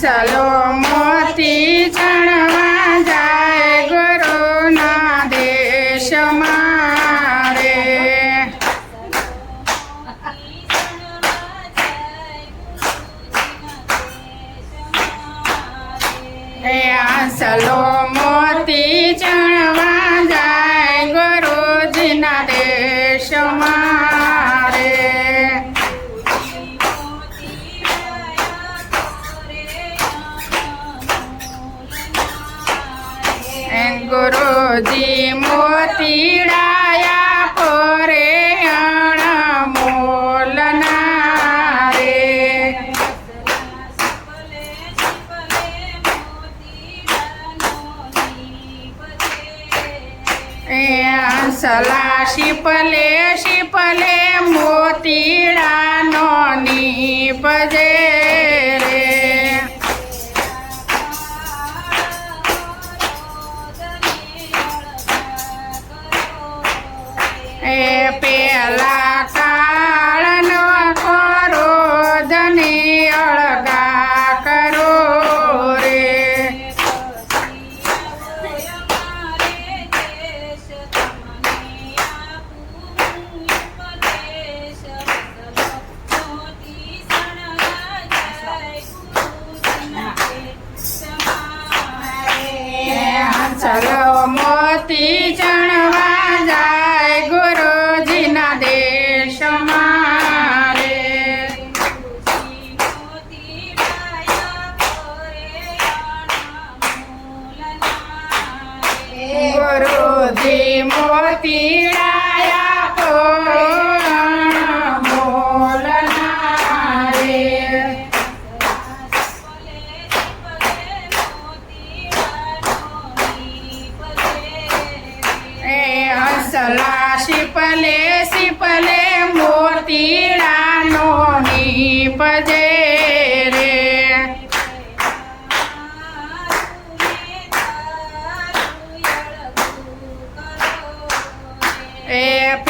સલો મોતી ચણવા જાય ગુરુના દેશમાં રે એ આસલો મોતી ચણવા જાય ગુરુજીના ગુરુજી મોતીડાયા પોરે અણમોલના રે. એ સલા શીપલે શીપલે મોતીડાનો નીપજે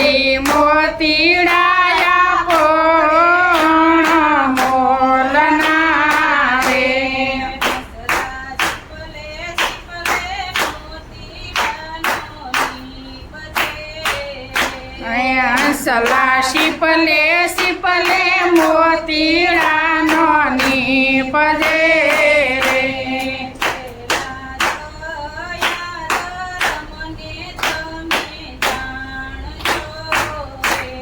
ગુરુજી મોતીડાયા પોણ મોલના રે સલા શીપલે શીપલે મોતીડાનો નીપજે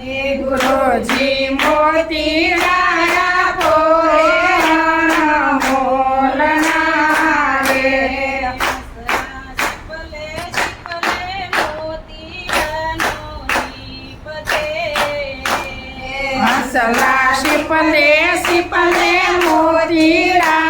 ગુરુજી મોતી રાયા પોરે મોલના રે હસલા શીપલે શીપલે મોતીડાનો નીપજે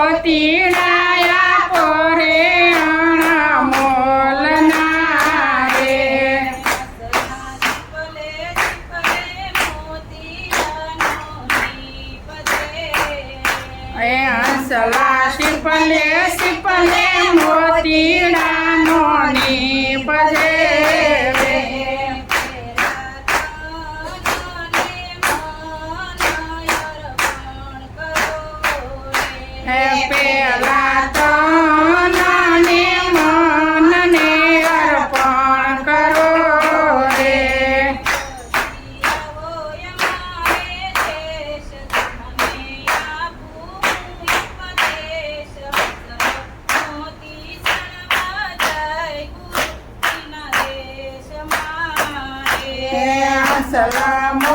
સિપલે સિપલે મોતીડાનો ની. Assalamu